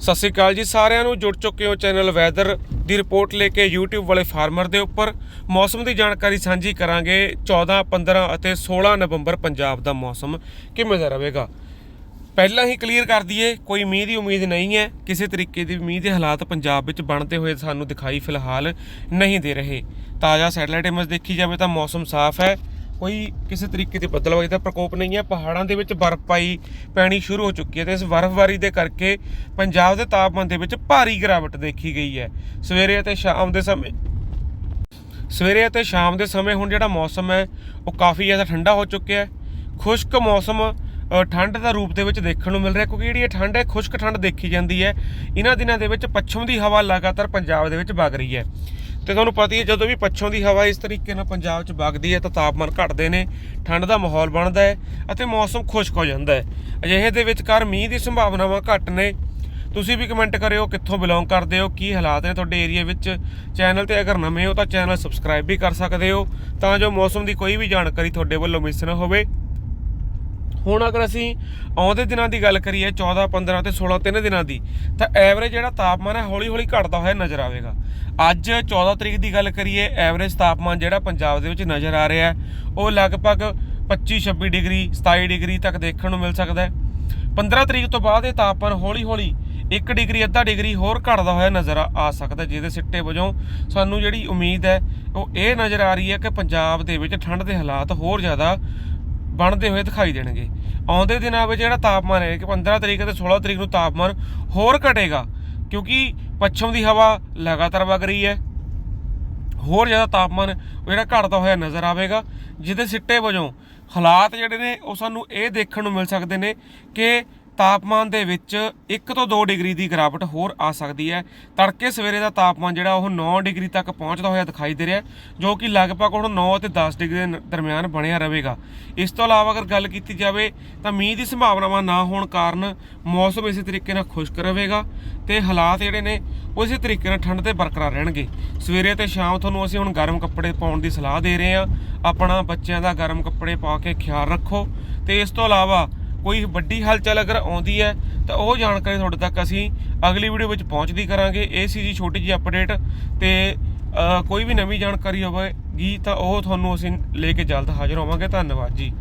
ਸਤਿ ਸ਼੍ਰੀ ਅਕਾਲ ਜੀ, ਸਾਰਿਆਂ ਨੂੰ ਜੁੜ ਚੁੱਕੇ ਹੋ ਚੈਨਲ ਵੈਦਰ ਦੀ ਰਿਪੋਰਟ ਲੈ ਕੇ YouTube ਵਾਲੇ ਫਾਰਮਰ ਦੇ ਉੱਪਰ। ਮੌਸਮ ਦੀ ਜਾਣਕਾਰੀ ਸਾਂਝੀ ਕਰਾਂਗੇ 14 15 ਅਤੇ 16 ਨਵੰਬਰ ਪੰਜਾਬ ਦਾ ਮੌਸਮ ਕਿਵੇਂ ਦਾ ਰਹੇਗਾ। ਪਹਿਲਾਂ ਹੀ ਕਲੀਅਰ ਕਰ ਦਈਏ, ਕੋਈ ਮੀਂਹ ਦੀ ਉਮੀਦ ਨਹੀਂ ਹੈ, ਕਿਸੇ ਤਰੀਕੇ ਦੀ ਮੀਂਹ ਦੇ ਹਾਲਾਤ ਪੰਜਾਬ ਵਿੱਚ ਬਣਦੇ ਹੋਏ ਸਾਨੂੰ ਦਿਖਾਈ ਫਿਲਹਾਲ ਨਹੀਂ ਦੇ ਰਹੇ। ਤਾਜ਼ਾ ਸੈਟਲਾਈਟ ਇਮੇਜ ਦੇਖੀ ਜਾਵੇ ਤਾਂ ਮੌਸਮ ਸਾਫ਼ ਹੈ। ਕੋਈ ਕਿਸੇ ਤਰੀਕੇ ਦੇ ਬੱਦਲਵਾਈ ਦਾ ਪ੍ਰਕੋਪ ਨਹੀਂ ਹੈ। ਪਹਾੜਾਂ ਦੇ ਵਿੱਚ ਬਰਫ਼ਬਾਰੀ ਪੈਣੀ ਸ਼ੁਰੂ ਹੋ ਚੁੱਕੀ ਹੈ ਤੇ ਇਸ ਬਰਫ਼ਬਾਰੀ ਦੇ ਕਰਕੇ ਪੰਜਾਬ ਦੇ ਤਾਪਮਾਨ ਦੇ ਵਿੱਚ ਭਾਰੀ ਗਿਰਾਵਟ ਦੇਖੀ ਗਈ ਹੈ। ਸਵੇਰੇ ਅਤੇ ਸ਼ਾਮ ਦੇ ਸਮੇਂ ਸਵੇਰੇ ਅਤੇ ਸ਼ਾਮ ਦੇ ਸਮੇਂ ਹੁਣ ਜਿਹੜਾ ਮੌਸਮ ਹੈ, ਉਹ ਕਾਫੀ ਜ਼ਿਆਦਾ ਠੰਡਾ ਹੋ ਚੁੱਕਿਆ ਹੈ। ਖੁਸ਼ਕ ਮੌਸਮ ਠੰਡ ਦਾ ਰੂਪ ਦੇ ਵਿੱਚ ਦੇਖਣ ਨੂੰ ਮਿਲ ਰਿਹਾ ਕਿਉਂਕਿ ਜਿਹੜੀ ਇਹ ਠੰਡ ਹੈ, ਖੁਸ਼ਕ ਠੰਡ ਦੇਖੀ ਜਾਂਦੀ ਹੈ। ਇਹਨਾਂ ਦਿਨਾਂ ਦੇ ਵਿੱਚ ਪੱਛਮ ਦੀ ਹਵਾ ਲਗਾਤਾਰ ਪੰਜਾਬ ਦੇ ਵਿੱਚ ਵਗ ਰਹੀ ਹੈ। ਤੇ ਤੁਹਾਨੂੰ ਪਤਾ ਹੀ ਹੈ, ਜਦੋਂ ਵੀ ਪੱਛੋਂ ਦੀ ਹਵਾ ਇਸ ਤਰੀਕੇ ਨਾਲ ਪੰਜਾਬ 'ਚ ਵਗਦੀ ਹੈ ਤਾਂ ਤਾਪਮਾਨ ਘਟਦੇ ਨੇ, ਠੰਡ ਦਾ ਮਾਹੌਲ ਬਣਦਾ ਹੈ ਅਤੇ ਮੌਸਮ ਖੁਸ਼ਕ ਹੋ ਜਾਂਦਾ ਹੈ। ਅਜਿਹੇ ਦੇ ਵਿਚਕਾਰ ਮੀਂਹ ਦੀ ਸੰਭਾਵਨਾਵਾਂ ਘੱਟ ਨੇ। ਤੁਸੀਂ ਵੀ ਕਮੈਂਟ ਕਰਿਓ, ਕਿੱਥੋਂ ਬਿਲੋਂਗ ਕਰਦੇ ਹੋ, ਕੀ ਹਾਲਾਤ ਨੇ ਤੁਹਾਡੇ ਏਰੀਆ ਵਿੱਚ? ਚੈਨਲ ਤੇ ਅਗਰ ਨਵੇਂ ਹੋ ਤਾਂ ਚੈਨਲ ਸਬਸਕ੍ਰਾਈਬ ਵੀ ਕਰ ਸਕਦੇ ਹੋ, ਤਾਂ ਜੋ ਮੌਸਮ ਦੀ ਕੋਈ ਵੀ ਜਾਣਕਾਰੀ ਤੁਹਾਡੇ ਵੱਲੋਂ ਮਿਸ ਨਾ ਹੋਵੇ। ਹੁਣ ਅਗਰ ਅਸੀਂ ਆਉਂਦੇ ਦਿਨਾਂ ਦੀ ਗੱਲ ਕਰੀਏ 14 15 ਤੇ 16 ਤਿੰਨ ਦਿਨਾਂ ਦੀ, ਤਾਂ ਐਵਰੇਜ ਜਿਹੜਾ ਤਾਪਮਾਨ ਹੈ ਹੌਲੀ ਹੌਲੀ ਘਟਦਾ ਹੋਇਆ ਨਜ਼ਰ ਆਵੇਗਾ। ਅੱਜ 14 ਤਰੀਕ ਦੀ ਗੱਲ ਕਰੀਏ, ਐਵਰੇਜ ਤਾਪਮਾਨ ਜਿਹੜਾ ਪੰਜਾਬ ਦੇ ਵਿੱਚ ਨਜ਼ਰ ਆ ਰਿਹਾ ਉਹ ਲਗਭਗ 25 26 ਡਿਗਰੀ 27 ਡਿਗਰੀ ਤੱਕ ਦੇਖਣ ਨੂੰ ਮਿਲ ਸਕਦਾ ਹੈ। 15 ਤਰੀਕ ਤੋਂ ਬਾਅਦ ਇਹ ਤਾਪਮਾਨ ਹੌਲੀ ਹੌਲੀ 1 ਡਿਗਰੀ, ਅੱਧਾ ਡਿਗਰੀ ਹੋਰ ਘਟਦਾ ਹੋਇਆ ਨਜ਼ਰ ਆ ਸਕਦਾ ਜਿਹਦੇ ਸਿੱਟੇ ਵਜੋਂ ਸਾਨੂੰ ਜਿਹੜੀ ਉਮੀਦ ਹੈ, ਉਹ ਇਹ ਨਜ਼ਰ ਆ ਰਹੀ ਹੈ ਕਿ ਪੰਜਾਬ ਦੇ ਵਿੱਚ ਠੰਡ ਦੇ ਹਾਲਾਤ ਹੋਰ ਜ਼ਿਆਦਾ ਬਣਦੇ ਹੋਏ ਦਿਖਾਈ ਦੇਣਗੇ। ਆਉਂਦੇ ਦਿਨਾਂ ਵਿੱਚ ਜਿਹੜਾ ਤਾਪਮਾਨ ਹੈ ਕਿ 15 ਤਰੀਕ ਅਤੇ 16 ਤਰੀਕ ਨੂੰ ਤਾਪਮਾਨ ਹੋਰ ਘਟੇਗਾ, ਕਿਉਂਕਿ ਪੱਛਮ ਦੀ ਹਵਾ ਲਗਾਤਾਰ ਵਗ ਰਹੀ ਹੈ। ਹੋਰ ਜ਼ਿਆਦਾ ਤਾਪਮਾਨ ਜਿਹੜਾ ਘਟਦਾ ਹੋਇਆ ਨਜ਼ਰ ਆਵੇਗਾ, ਜਿਹਦੇ ਸਿੱਟੇ ਵਜੋਂ ਹਾਲਾਤ ਜਿਹੜੇ ਨੇ ਉਹ ਸਾਨੂੰ ਇਹ ਦੇਖਣ ਨੂੰ ਮਿਲ ਸਕਦੇ ਨੇ ਕਿ ਤਾਪਮਾਨ ਦੇ ਵਿੱਚ 1 ਤੋਂ 2 ਡਿਗਰੀ ਦੀ ਗਿਰਾਵਟ ਹੋਰ ਆ ਸਕਦੀ ਹੈ। ਤੜਕੇ ਸਵੇਰੇ ਦਾ ਤਾਪਮਾਨ ਜਿਹੜਾ ਉਹ 9 ਡਿਗਰੀ ਤੱਕ ਪਹੁੰਚਦਾ ਹੋਇਆ ਦਿਖਾਈ ਦੇ ਰਿਹਾ ਜੋ ਕਿ ਲਗਭਗ ਹੁਣ 9 ਅਤੇ 10 ਡਿਗਰੀ ਦੇ ਦਰਮਿਆਨ ਬਣਿਆ ਰਹੇਗਾ। ਇਸ ਤੋਂ ਇਲਾਵਾ ਅਗਰ ਗੱਲ ਕੀਤੀ ਜਾਵੇ ਤਾਂ ਮੀਂਹ ਦੀ ਸੰਭਾਵਨਾਵਾਂ ਨਾ ਹੋਣ ਕਾਰਨ ਮੌਸਮ ਇਸੇ ਤਰੀਕੇ ਨਾਲ ਖੁਸ਼ਕ ਰਹੇਗਾ ਤੇ ਹਾਲਾਤ ਜਿਹੜੇ ਨੇ ਉਹ ਇਸੇ ਤਰੀਕੇ ਨਾਲ ਠੰਡ ਤੇ ਬਰਕਰਾਰ ਰਹਿਣਗੇ। ਸਵੇਰੇ ਤੇ ਸ਼ਾਮ ਤੁਹਾਨੂੰ ਅਸੀਂ ਹੁਣ ਗਰਮ ਕੱਪੜੇ ਪਾਉਣ ਦੀ ਸਲਾਹ ਦੇ ਰਹੇ ਹਾਂ। ਆਪਣਾ ਬੱਚਿਆਂ ਦਾ ਗਰਮ ਕੱਪੜੇ ਪਾ ਕੇ ਖਿਆਲ ਰੱਖੋ ਤੇ ਇਸ ਤੋਂ ਇਲਾਵਾ ਕੋਈ ਵੱਡੀ ਹਲਚਲ ਅਗਰ ਆਉਂਦੀ ਹੈ, ਤਾਂ ਉਹ ਜਾਣਕਾਰੀ ਤੁਹਾਡੇ ਤੱਕ ਅਸੀਂ ਅਗਲੀ ਵੀਡੀਓ ਵਿੱਚ ਪਹੁੰਚਦੀ ਕਰਾਂਗੇ। ਇਹ ਸੀ ਜੀ ਛੋਟੀ ਜਿਹੀ ਅਪਡੇਟ ਤੇ ਕੋਈ ਵੀ ਨਵੀਂ ਜਾਣਕਾਰੀ ਹੋਵੇਗੀ ਤਾਂ ਉਹ ਤੁਹਾਨੂੰ ਅਸੀਂ ਲੈ ਕੇ ਜਲਦ ਹਾਜ਼ਰ ਹੋਵਾਂਗੇ। ਧੰਨਵਾਦ ਜੀ।